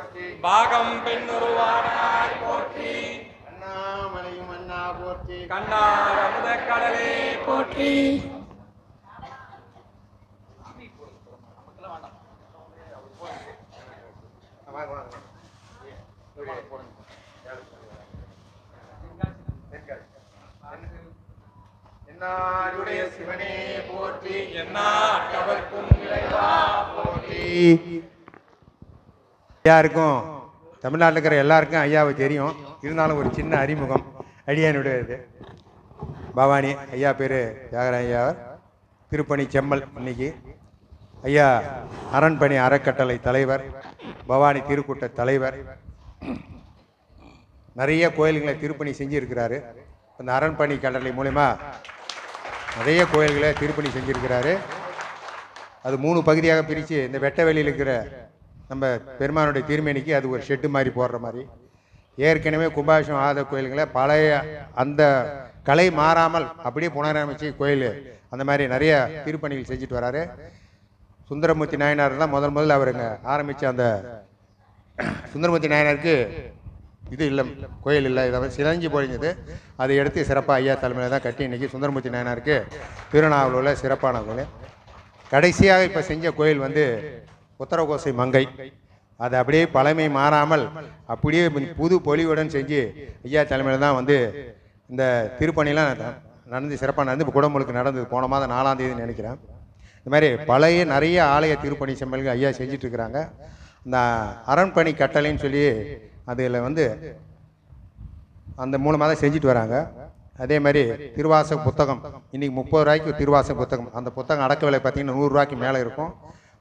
போற்றி. பாகம் பெண்ணுருவானாய் போற்றி. அண்ணாமலையும் அண்ணா போற்றி. கண்ணார் அமுத கடலே போற்றி. என்னாருடைய சிவனே போற்றி. என்னாட்டவர்க்கும் இறைவா போற்றி. யாருக்கும்? தமிழ்நாட்டில் இருக்கிற எல்லாருக்கும் ஐயாவை தெரியும். இருந்தாலும் ஒரு சின்ன அறிமுகம். அடியானுடைய இது பவானி ஐயா பேர் தியாகராஜ ஐயா. திருப்பணி செம்மல் இன்னைக்கு ஐயா அரண்பணி அறக்கட்டளை தலைவர். பவானி திருக்கூட்ட தலைவர். நிறைய கோயில்களை திருப்பணி செஞ்சுருக்கிறாரு. அந்த அரண்பணி கட்டளை மூலிமா நிறைய கோயில்களை திருப்பணி செஞ்சுருக்கிறாரு. அது மூணு பகுதியாக பிரித்து இந்த வெட்ட வெளியில் இருக்கிற நம்ம பெருமானுடைய திருமேனிக்கு அது ஒரு ஷெட்டு மாதிரி போடுற மாதிரி. ஏற்கனவே கும்பாபிஷம் ஆத கோயில்களை பழைய அந்த கலை மாறாமல் அப்படியே புனரமைச்சு கோயில். அந்த மாதிரி நிறைய திருப்பணிகள் செஞ்சுட்டு வராரு. சுந்தரமூர்த்தி நாயனார் தான் முதல் முதல்ல அவருங்க ஆரம்பித்த அந்த சுந்தரமூர்த்தி நாயனாருக்கு இது இல்லை கோயில் இல்லை. இதை வந்து சிலஞ்சி பொழிஞ்சது அதை எடுத்து சிறப்பாக ஐயா தலைமையில் தான் கட்டி இன்றைக்கி சுந்தரமூர்த்தி நாயனாருக்கு திருநாவலூரில் சிறப்பான கோயில். கடைசியாக இப்போ செஞ்ச கோயில் வந்து உத்தரகோசை மங்கை. அது அப்படியே பழமை மாறாமல் அப்படியே புது பொலிவுடன் செஞ்சு ஐயா தலைமையில் தான் வந்து இந்த திருப்பணிலாம் ந- நடந்து சிறப்பாக நடந்து இப்போ குடமுழுக்கு நடந்தது. போன மாதம் நாலாம் தேதி நினைக்கிறேன். இந்த மாதிரி பழைய நிறைய ஆலய திருப்பணி செம்மல்கள் ஐயா செஞ்சிட்ருக்கிறாங்க இந்த அரண்பணி கட்டளைன்னு சொல்லி அதில் வந்து அந்த மூலமாக தான் செஞ்சுட்டு வராங்க. அதே மாதிரி திருவாச புத்தகம் இன்றைக்கி முப்பது ரூபாய்க்கு திருவாச புத்தகம். அந்த புத்தகம் அடக்க விலை பார்த்தீங்கன்னா நூறுரூவாய்க்கு மேலே இருக்கும்.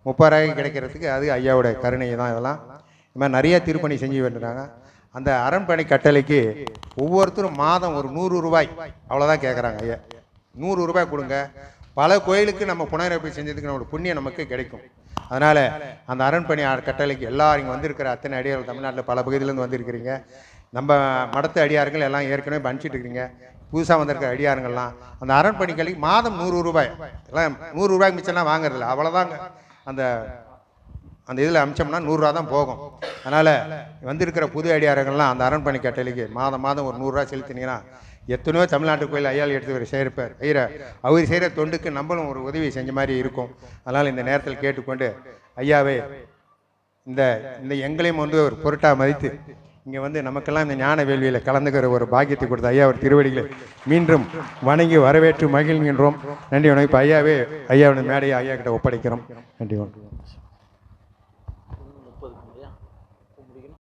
முப்பது கிடைக்கிறதுக்கு அது ஐயாவோட கருணை தான் இதெல்லாம். இது மாதிரி நிறைய திருப்பணி செஞ்சு வேண்டுறாங்க அந்த அரண்பணி கட்டளைக்கு ஒவ்வொருத்தரும் மாதம் ஒரு நூறு ரூபாய். அவ்வளோதான் கேட்குறாங்க ஐயா. நூறு ரூபாய் கொடுங்க. பல கோயிலுக்கு நம்ம புனரமைப்பு செஞ்சதுக்கு நம்மளோட புண்ணியம் நமக்கு கிடைக்கும். அதனால் அந்த அரண்பணி கட்டளைக்கு எல்லாரும் இங்கே வந்திருக்கிற அத்தனை அடியார்கள் தமிழ்நாட்டில் பல பகுதியிலேருந்து வந்திருக்கிறீங்க. நம்ம மடத்து அடியார்கள் எல்லாம் ஏற்கனவே பணிச்சிட்டு இருக்கிறீங்க புதுசாக வந்திருக்கிற அடியாருங்கள்லாம் அந்த அரண்பணி மாதம் நூறு ரூபாய். எல்லாம் நூறு ரூபாய்க்கு மிச்சம்லாம் வாங்குறதில்ல. அவ்வளோதாங்க அந்த அந்த இதில் அமிச்சோம்னா நூறுரூவா தான் போகும். அதனால் வந்திருக்கிற புது ஐடியாரங்கள்லாம் அந்த அரண்பணி கட்டளைக்கு மாதம் மாதம் ஒரு நூறுரூவா செலுத்தினீங்கன்னா எத்தனையோ தமிழ்நாட்டு கோயில் ஐயாள் எடுத்து ஒரு சேர்ப்பார் ஐயர அவர் செய்கிற தொண்டுக்கு நம்மளும் ஒரு உதவி செஞ்ச மாதிரி இருக்கும். அதனால் இந்த நேரத்தில் கேட்டுக்கொண்டு ஐயாவே இந்த இந்த எங்களையும் வந்து ஒரு பொருட்டாக மதித்து இங்கே வந்து நமக்கெல்லாம் இந்த ஞான வேள்வியில் கலந்துக்கிற ஒரு பாக்கியத்தை கொடுத்த ஐயா ஒரு திருவடிகளை மீண்டும் வணங்கி வரவேற்று மகிழ்கின்றோம். நன்றி வணக்கம். இப்போ ஐயாவே ஐயாவுடைய மேடையை ஐயா கிட்ட ஒப்படைக்கிறோம். நன்றி வணக்கம்.